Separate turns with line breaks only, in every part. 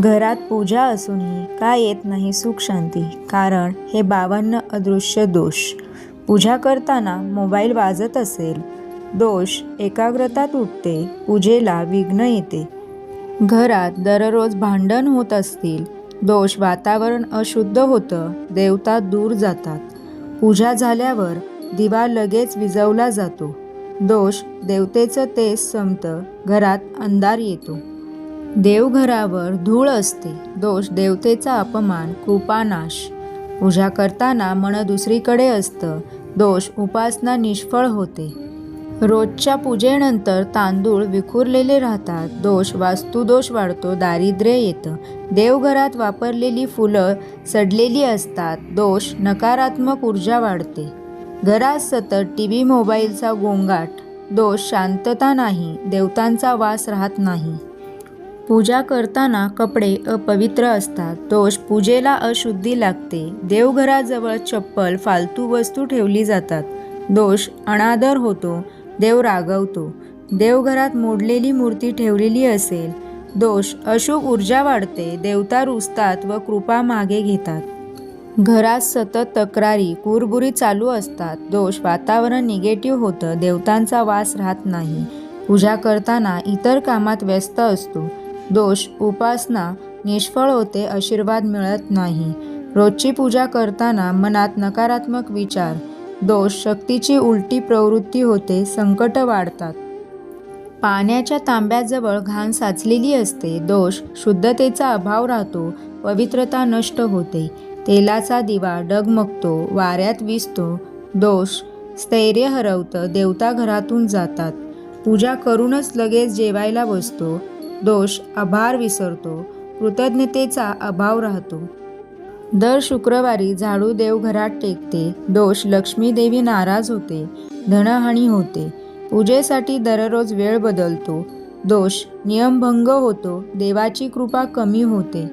घरात पूजा असूनही का येत नाही सुख शांती कारण हे बावन्न अदृश्य दोष. पूजा करताना मोबाईल वाजत असेल. दोष एकाग्रता तुटते पूजेला विघ्न येते. घरात दररोज भांडण होत असतील. दोष वातावरण अशुद्ध होतं देवता दूर जातात. पूजा झाल्यावर दिवा लगेच विजवला जातो. दोष देवतेचं तेज संपतं घरात अंधार येतो. देवघरावर धूळ असते. दोष देवतेचा अपमान कृपानाश. पूजा करताना मन दुसरीकडे असतं. दोष उपासना निष्फळ होते. रोजच्या पूजेनंतर तांदूळ विखुरलेले राहतात. दोष वास्तुदोष वाढतो दारिद्र्य येतं. देवघरात वापरलेली फुलं सडलेली असतात. दोष नकारात्मक ऊर्जा वाढते. घरात सतत टी व्ही मोबाईलचा गोंगाट. दोष शांतता नाही. देवतांचा वास राहत नाही. पूजा करताना कपडे अपवित्र असतात. दोष पूजेला अशुद्धी लागते. देवघराजवळ चप्पल फालतू वस्तू ठेवली जातात. दोष अनादर होतो. देव रागवतो. देवघरात मोडलेली मूर्ती ठेवलेली असेल. दोष अशुभ ऊर्जा वाढते. देवता रुजतात व कृपा मागे घेतात. घरात सतत तक्रारी कुरबुरी चालू असतात. दोष वातावरण निगेटिव्ह होतं. देवतांचा वास राहत नाही. पूजा करताना इतर कामात व्यस्त असतो. दोष उपासना निष्फळ होते आशीर्वाद मिळत नाही. रोजची पूजा करताना मनात नकारात्मक विचार दोष शक्तीची उलटी प्रवृत्ती होते संकट वाढतात. पाण्याच्या तांब्याजवळ घाण साचलेली असते दोष शुद्धतेचा अभाव राहतो पवित्रता नष्ट होते. तेलाचा दिवा डगमगतो वाऱ्यात विजतो दोष स्थैर्य हरवतं देवता घरातून जातात. पूजा करूनच लगेच जेवायला बसतो दोष आभार विसरतो कृतज्ञतेचा अभाव राहतो. दर शुक्रवारी झाडू देव घरात टेकते दोष लक्ष्मी देवी नाराज होते धनहानी होते. पूजेसाठी दररोज वेळ बदलतो दोष नियमभंग होतो देवाची कृपा कमी होते.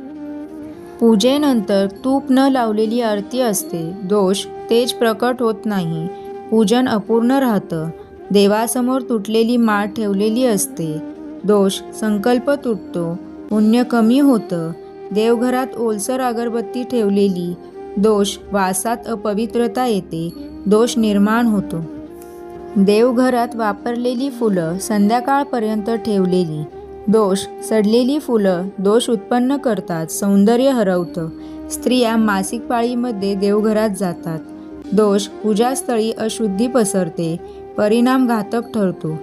पूजेनंतर तूप न लावलेली आरती असते दोष तेज प्रकट होत नाही पूजन अपूर्ण राहतं. देवासमोर तुटलेली माळ ठेवलेली असते दोष संकल्प तुटतो. पुण्य कमी होतं. देवघरात ओलसर अगरबत्ती ठेवलेली. दोष वासात अपवित्रता येते. दोष निर्माण होतो. देवघरात वापरलेली फुलं संध्याकाळपर्यंत ठेवलेली. दोष सडलेली फुलं दोष उत्पन्न करतात सौंदर्य हरवतं. स्त्रिया मासिक पाळीमध्ये देवघरात जातात. दोष पूजास्थळी अशुद्धी पसरते. परिणाम घातक ठरतो.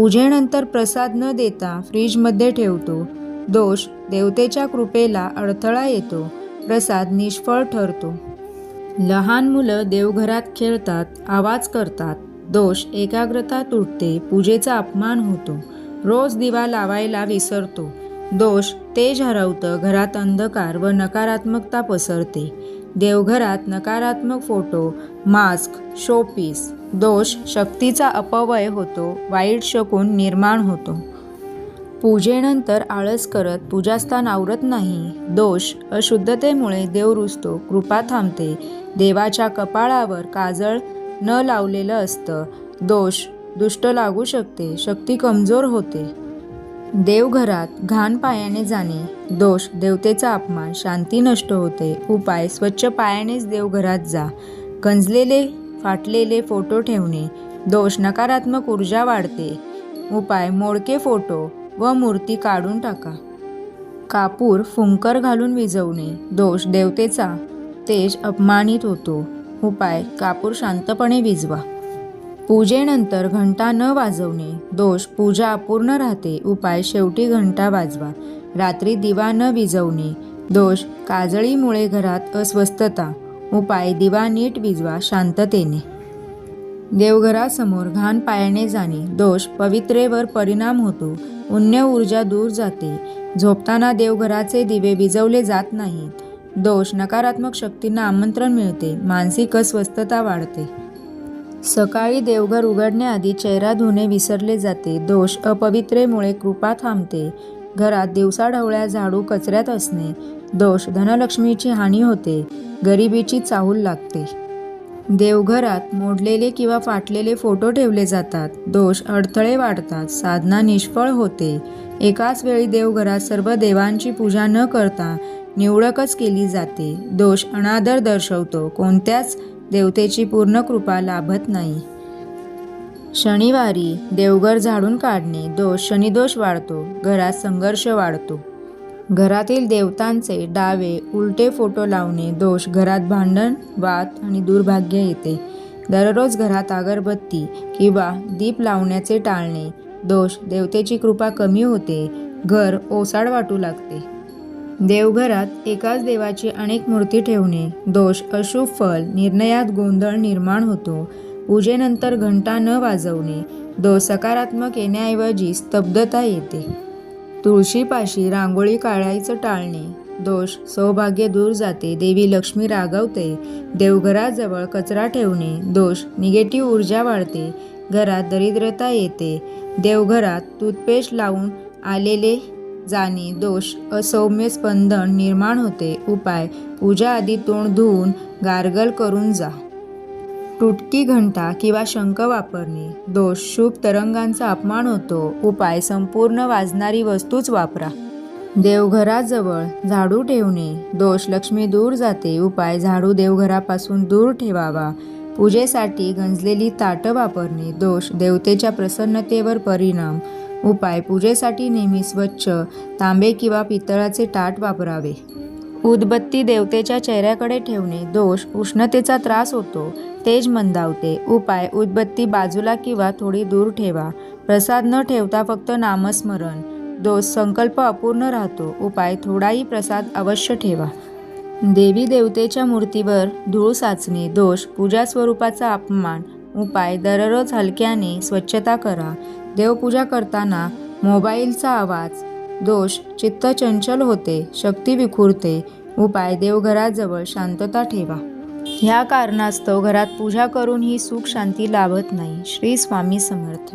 पूजेनंतर प्रसाद न देता फ्रीजमध्ये ठेवतो. दोष देवतेच्या कृपेला अडथळा येतो. प्रसाद निष्फळ ठरतो. लहान मुलं देवघरात खेळतात आवाज करतात. दोष एकाग्रता तुटते पूजेचा अपमान होतो. रोज दिवा लावायला विसरतो. दोष तेज हरवतं घरात अंधकार व नकारात्मकता पसरते. देवघरात नकारात्मक फोटो मास्क शोपीस दोष शक्तीचा अपव्यय होतो वाईट शकून निर्माण होतो. पूजेनंतर आळस करत पूजास्थान आवरत नाही. दोष अशुद्धतेमुळे देव रुजतो कृपा थांबते. देवाच्या कपाळावर काजळ न लावलेलं असतं. दोष दुष्ट लागू शकते शक्ती कमजोर होते. देवघरात घाण पायाने जाणे दोष देवतेचा अपमान शांती नष्ट होते. उपाय स्वच्छ पायानेच देवघरात जा. गंजलेले फाटलेले फोटो ठेवणे दोष नकारात्मक ऊर्जा वाढते. उपाय मोडके फोटो व मूर्ती काढून टाका. कापूर फुंकर घालून विजवणे दोष देवतेचा तेज अपमानित होतो. उपाय कापूर शांतपणे विजवा पूजेनंतर घंटा न वाजवणे दोष पूजा अपूर्ण राहते उपाय शेवटी घंटा वाजवा. रात्री दिवा न विजवणे दोष काजळीमुळे घरात अस्वस्थता. उपाय दिवा नीट विजवा शांततेने. देवघरासमोर घाण पायाने जाणे दोष पवित्रेवर परिणाम होतो. उन्य ऊर्जा दूर जाते. झोपताना देवघराचे दिवे विजवले जात नाहीत. दोष नकारात्मक शक्तींना आमंत्रण मिळते. मानसिक अस्वस्थता वाढते. सकाळी देवघर उघडण्याआधी चेहरा धुणे विसरले जाते. दोष अपवित्रेमुळे कृपा थांबते. घरात दिवसाढवळ्या झाडू कचऱ्यात असणे. दोष धनलक्ष्मीची हानी होते. गरिबीची चाहूल लागते. देवघरात मोडलेले किंवा फाटलेले फोटो ठेवले जातात. दोष अडथळे वाढतात. साधना निष्फळ होते. एकाच वेळी देवघरात सर्व देवांची पूजा न करता निवडकच केली जाते. दोष अनादर दर्शवतो. कोणत्याच देवतेची पूर्ण कृपा लाभत नाही. शनिवारी देवघर झाडून काढणे दोष शनिदोष वाढतो घरात संघर्ष वाढतो. घरातील देवतांचे डावे उलटे फोटो लावणे दोष घरात भांडण वाद आणि दुर्भाग्य येते. दररोज घरात अगरबत्ती किंवा दीप लावण्याचे टाळणे दोष देवतेची कृपा कमी होते घर ओसाड वाटू लागते. देवघरात एकाच देवाची अनेक मूर्ती ठेवणे दोष अशुभ फल निर्णयात गोंधळ निर्माण होतो. पूजेनंतर घंटा न वाजवणे दोष सकारात्मक येण्याऐवजी स्तब्धता येते. तुळशीपाशी रांगोळी काढायचं टाळणे दोष सौभाग्य दूर जाते देवी लक्ष्मी रागवते. देवघराजवळ कचरा ठेवणे दोष निगेटिव्ह ऊर्जा वाढते घरात दरिद्रता येते. देवघरात टूथपेस्ट लावून आलेले जाणे दोष असौम्य स्पंदन निर्माण होते. उपाय पूजा आधी तोंड धुवून गार्गल करून जा. तुटकी घंटा किंवा शंख वापरणे. दोष शुभ तरंगांचा अपमान होतो. उपाय संपूर्ण वाजणारी वस्तूच वापरा. देवघराजवळ झाडू ठेवणे. दोष लक्ष्मी दूर जाते. उपाय झाडू देवघरापासून दूर ठेवावा. पूजेसाठी गंजलेली ताटं वापरणे. दोष देवतेच्या प्रसन्नतेवर परिणाम. उपाय पूजेसाठी नेहमी स्वच्छ तांबे किंवा पितळाचे ताट वापरावे. उदबत्ती देवतेच्या चेहऱ्याकडे ठेवणे दोष उष्णतेचा त्रास होतो तेज मंदावते. उपाय उदबत्ती बाजूला किंवा थोडी दूर ठेवा. प्रसाद न ठेवता फक्त नामस्मरण. दोष संकल्प अपूर्ण राहतो. उपाय थोडाही प्रसाद अवश्य ठेवा. देवी देवतेच्या मूर्तीवर धूळ साचणे दोष पूजा स्वरूपाचा अपमान. उपाय दररोज हलक्याने स्वच्छता करा. देवपूजा करताना मोबाईलचा आवाज दोष चित्त चंचल होते शक्ती विखुरते उपाय देवघराजवळ शांतता ठेवा. ह्या कारणास्तव घरात पूजा करून ही सुख शांती लाभत नाही श्री स्वामी समर्थ.